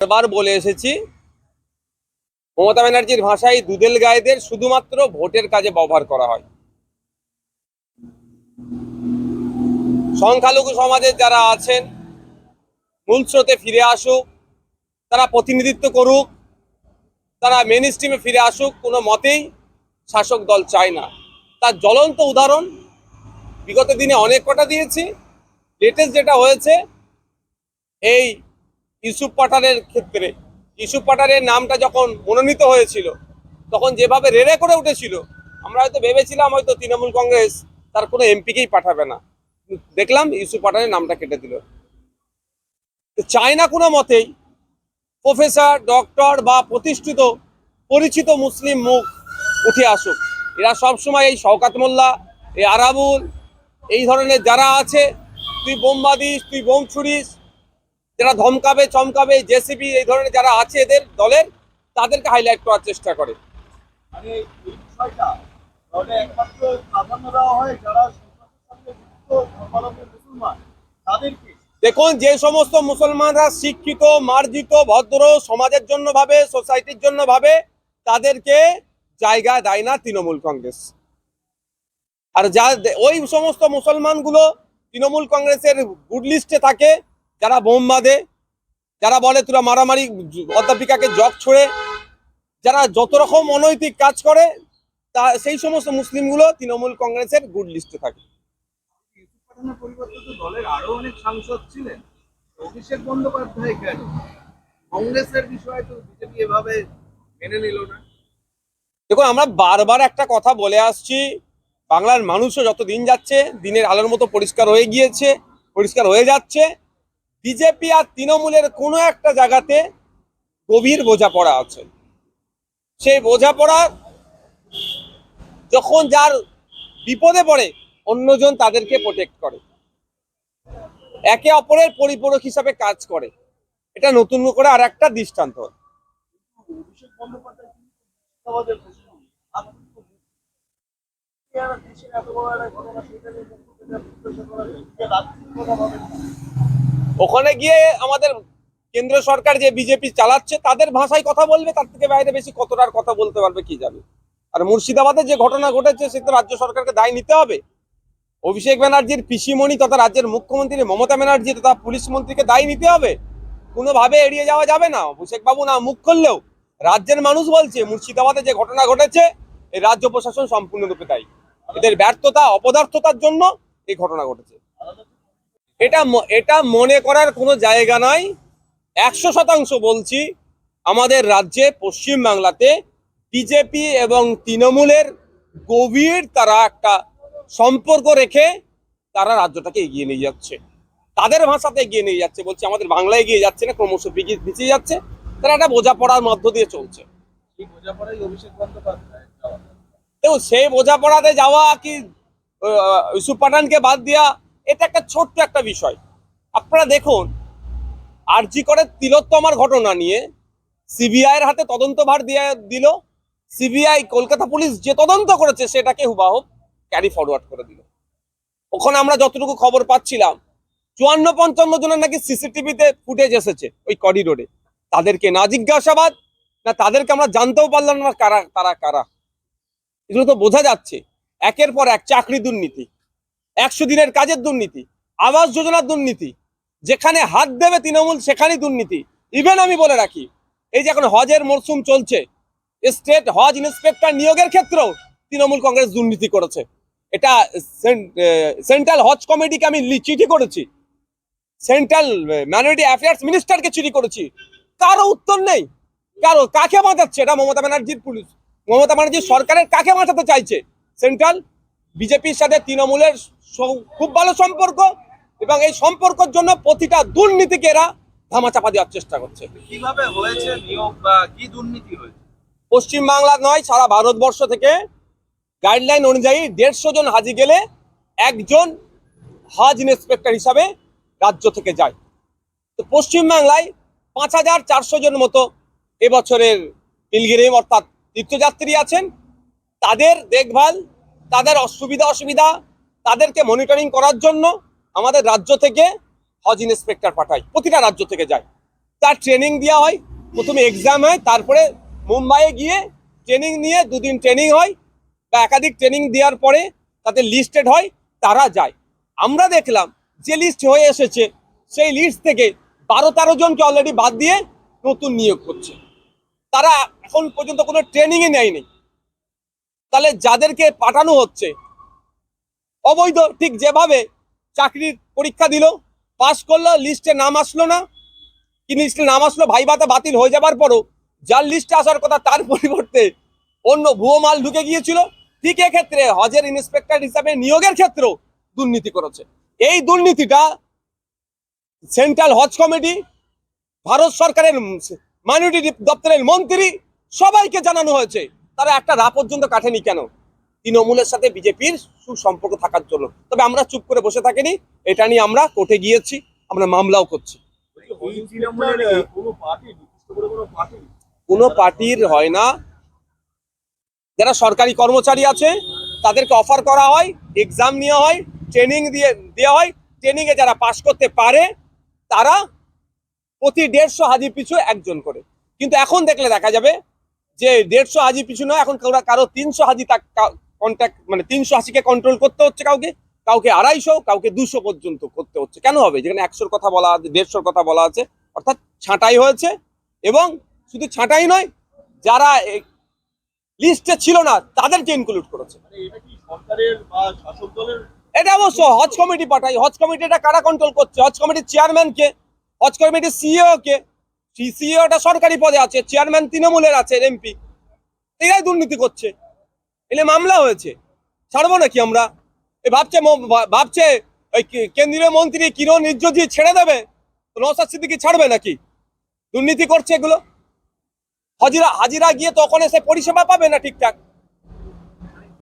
বারবার বলে এসেছি, মমতা ব্যানার্জির ভাষায় দুদেল গায়েদের শুধুমাত্র ভোটের কাজে ব্যবহার করা হয়। সংখ্যালঘু সমাজের যারা আছেন, মূল স্রোতে ফিরে আসুক, তারা প্রতিনিধিত্ব করুক, তারা মেন স্ট্রিমে ফিরে আসুক, কোনো মতেই শাসক দল চায় না। তার জ্বলন্ত উদাহরণ বিগত দিনে অনেক কটা দিয়েছি লেটেস্ট যেটা হয়েছে, এই ইউসুফ পাঠানের ক্ষেত্রে ইউসুফ পাঠানের নামটা যখন মনোনীত হয়েছিল, তখন যেভাবে রেড়ে করে উঠেছিল, আমরা হয়তো ভেবেছিলাম হয়তো তৃণমূল কংগ্রেস তার কোনো এমপিকেই পাঠাবে না। দেখলাম ইউসুফ পাঠানের নামটা কেটে দিল। তো চায় না কোনো মতেই প্রফেসর, ডক্টর বা প্রতিষ্ঠিত, পরিচিত মুসলিম মুখ উঠে আসুক। এরা সবসময় এই শওকাত মোল্লা, এই আরাবুল, এই ধরনের যারা আছে, তুই বোম বাঁধিস তুই বোম ছুড়িস যারা ধমকাবে চমকাবে জেসিবি এই ধরনের যারা আছে এদের দলের তাদেরকে হাইলাইট করার চেষ্টা করে। দেখুন যে সমস্ত মুসলমানরা শিক্ষিত মার্জিত ভদ্র সমাজের জন্য ভাবে সোসাইটির জন্য ভাবে তাদেরকে জায়গা দেয় না তৃণমূল কংগ্রেস। আর যা ওই সমস্ত মুসলমানগুলো তৃণমূল কংগ্রেসের গুড লিস্টে থাকে যারা বোম বাঁধে যারা বলে তোরা মারামারি অধ্যাপিকাকে জগ ছড়ে যারা যত রকম অনৈতিক কাজ করে তা সেই সমস্ত মুসলিমগুলো তৃণমূল কংগ্রেসের গুড লিস্টে থাকে। দলের আরও অনেক সাংসদ ছিলেন। অভিষেক বন্দ্যোপাধ্যায় কেন? কংগ্রেসের বিষয়ে তো বিজেপি এভাবে মেনে নিল না। দেখুন আমরা বারবার একটা কথা বলে আসছি বাংলার মানুষও যত দিন যাচ্ছে দিনের আলোর মতো পরিষ্কার হয়ে গিয়েছে পরিষ্কার হয়ে যাচ্ছে। বিজেপি আর তৃণমূলের কোনো একটা জায়গাতে গভীর বোঝাপড়া আছে। সেই বোঝাপড়া যখন যার বিপদে পড়ে, অন্যজন তাদেরকে প্রোটেক্ট করে। একে অপরের পরিপূরক হিসাবে কাজ করে। এটা নতুন করে আর একটা দৃষ্টান্ত। এত বড় ওখানে গিয়ে আমাদের কেন্দ্র সরকার যে বিজেপি চালাচ্ছে, তাদের ভাষায় কথা বলবে, তার থেকে বাইরে বেশি কতটা আর কথা বলতে পারবে কি জানে? আর মুর্শিদাবাদে যে ঘটনা ঘটেছে, সে তো রাজ্য সরকারকে দায় নিতে হবে। অভিষেক ব্যানার্জির পিসিমণি তথা রাজ্যের মুখ্যমন্ত্রী মমতা ব্যানার্জি তথা পুলিশ মন্ত্রীকে দায় নিতে হবে। কোনোভাবে এড়িয়ে যাওয়া যাবে না। অভিষেক বাবু না মুখ করলেও রাজ্যের মানুষ বলছে, মুর্শিদাবাদে যে ঘটনা ঘটেছে এই রাজ্য প্রশাসন সম্পূর্ণরূপে দায়ী। এদের ব্যর্থতা, অপদার্থতার জন্য এই ঘটনা ঘটেছে। এটা এটা মনে করার কোনো জায়গা নাই। একশো শতাংশ বলছি আমাদের রাজ্যে পশ্চিম বাংলাতে বিজেপি এবং তৃণমূলের গভীর তারা একটা সম্পর্ক রেখে তারা রাজ্যটাকে এগিয়ে নিয়ে যাচ্ছে। তাদের ভাষাতে এগিয়ে নিয়ে যাচ্ছে বলছে আমাদের বাংলা এগিয়ে যাচ্ছে না ক্রমশ পিছিয়ে পিছিয়ে যাচ্ছে। তারা একটা বোঝাপড়ার মধ্য দিয়ে চলছে। সেই। দেখুন বোঝাপড়াতে যাওয়া কি ইউসুফ পাঠানকে বাদ দেওয়া এটা একটা ছোট্ট একটা বিষয়। আপনারা দেখুন, আরজি করে তিলোত্তমার ঘটনা নিয়ে সিবিআই এর হাতে তদন্তভার দিয়ে দিল। সিবিআই, কলকাতা পুলিশ যে তদন্ত করেছে সেটাকে হুবাহুব ক্যারি ফরওয়ার্ড করে দিল। ওখানে আমরা যতটুকু খবর পাচ্ছিলাম, চুয়ান্ন পঞ্চান্ন জনের নাকি সিসিটিভিতে ফুটেজ এসেছে ওই করিডোরে তাদেরকে না জিজ্ঞাসাবাদ, না তাদেরকে আমরা জানতেও পারলাম না কারা, তারা কারা। এগুলো তো বোঝা যাচ্ছে। একের পর এক চাকরি দুর্নীতি। একশো দিনের কাজের দুর্নীতি, আবাস যোজনার দুর্নীতি, যেখানে হাত দেবে তৃণমূল সেখানেই দুর্নীতি। ইভেন আমি বলে রাখি, এই যে এখন হজের মরশুম চলছে স্টেট হজ ইন্সপেক্টর নিয়োগের ক্ষেত্রেও তৃণমূল কংগ্রেস দুর্নীতি করেছে। এটা সেন্ট্রাল হজ কমিটিকে আমি চিঠি করেছি। সেন্ট্রাল ম্যানোরিটি অ্যাফেয়ার্স মিনিস্টারকে চিঠি করেছি। কারও উত্তর নেই। কারও কাকে বাঁচাচ্ছে এটা মমতা ব্যানার্জির পুলিশ। মমতা ব্যানার্জি সরকারের কাকে বাঁচাতে চাইছে? সেন্ট্রাল বিজেপির সাথে তৃণমূলের খুব ভালো সম্পর্ক এবং এই সম্পর্কের জন্য প্রতিটা দুর্নীতিকে এরা ধামাচাপা দেওয়ার চেষ্টা করছে। কীভাবে হয়েছে নিয়োগ বা কি দুর্নীতি হয়েছে? পশ্চিমবাংলা নয় সারা ভারতবর্ষ থেকে গাইডলাইন অনুযায়ী দেড়শো জন হাজি গেলে একজন হাজ ইন্সপেক্টর হিসাবে রাজ্য থেকে যায়। তো পশ্চিমবাংলায় পাঁচ হাজার চারশো জন মতো এবছরের পিলগ্রিম অর্থাৎ তীর্থযাত্রী আছেন। তাদের দেখভাল তাদের অসুবিধা অসুবিধা তাদেরকে মনিটরিং করার জন্য আমাদের রাজ্য থেকে হজ ইন্সপেক্টর পাঠায়, প্রতিটা রাজ্য থেকে যায়। তার ট্রেনিং দেওয়া হয়, প্রথমে এক্সাম হয়, তারপরে মুম্বাইয়ে গিয়ে ট্রেনিং নিয়ে দুদিন ট্রেনিং হয়, বা একাধিক ট্রেনিং দেওয়ার পরে তাতে লিস্টেড হয়, তারা যায়। আমরা দেখলাম, যে লিস্ট হয়ে এসেছে, সেই লিস্ট থেকে বারো তেরো জনকে অলরেডি বাদ দিয়ে নতুন নিয়োগ করছে তারা এখন পর্যন্ত কোনো ট্রেনিংই নেয়নি। তাহলে যাদেরকে পাঠানো হচ্ছে অবৈধ ঠিক যেভাবে চাকরির পরীক্ষা দিল পাস করল লিস্টে নাম আসলো না। কি লিস্টে নাম আসলো ভাইভাতে বাতিল হয়ে যাবার পরও যার লিস্টে আসার কথা তার পরিবর্তে অন্য ভুয়ো মাল ঢুকে গিয়েছিল। ঠিক এক্ষেত্রে হজের ইন্সপেক্টর হিসাবে নিয়োগের ক্ষেত্রেও দুর্নীতি করেছে। এই দুর্নীতিটা সেন্ট্রাল হজ কমিটি ভারত সরকারের মাইনরিটি দপ্তরের মন্ত্রী সবাইকে জানানো হয়েছে। তারা একটা রা পর্যন্ত কাটেনি কেন? তৃণমূলের সাথে বিজেপির সুসম্পর্ক থাকার জন্য। তবে আমরা চুপ করে বসে থাকিনি এটা নিয়ে আমরা কোর্টে গিয়েছি আমরা মামলাও করছি। কোনো পার্টির হয় না। যারা সরকারি কর্মচারী আছে তাদেরকে অফার করা হয় এক্সাম নেওয়া হয় ট্রেনিং দিয়ে দেওয়া হয়। ট্রেনিংয়ে যারা পাশ করতে পারে তারা প্রতি দেড়শো হাজি পিছু একজন করে। কিন্তু এখন দেখলে দেখা যাবে যে দেড়শো হাজি পিছু নয় এখন কারও তিনশো হাজি কন্ট্যাক্ট মানে তিনশো হাসিকে কন্ট্রোল করতে হচ্ছে কাউকে কাউকে আড়াইশো কাউকে দুশো পর্যন্ত করতে হচ্ছে। কেন হবে? যেখানে একশোর কথা বলা আছে দেড়শোর কথা বলা আছে অর্থাৎ ছাঁটাই হয়েছে এবং শুধু ছাঁটাই নয় যারা লিস্টে ছিল না তাদেরকে ইনক্লুড করেছে। মানে এটা অবশ্য হজ কমিটি পাঠাই হজ কমিটি এটা কারা কন্ট্রোল করছে? হজ কমিটির চেয়ারম্যান কে? হজ কমিটির সিইও কে? সিইওটা সরকারি পদে আছে চেয়ারম্যান তৃণমূলের আছে এমপি। এরাই দুর্নীতি করছে। এলে মামলা হয়েছে। ছাড়বো নাকি আমরা? এ ভাবছে ভাবছে ওই কি- কেন্দ্রীয় মন্ত্রী কিরণ দিয়ে ছেড়ে দেবে? নৌসাদ সিদ্দিকি ছাড়বে নাকি? দুর্নীতি করছে এগুলো? হাজিরা হাজিরা গিয়ে তখন এসে পরিষেবা পাবে না ঠিকঠাক?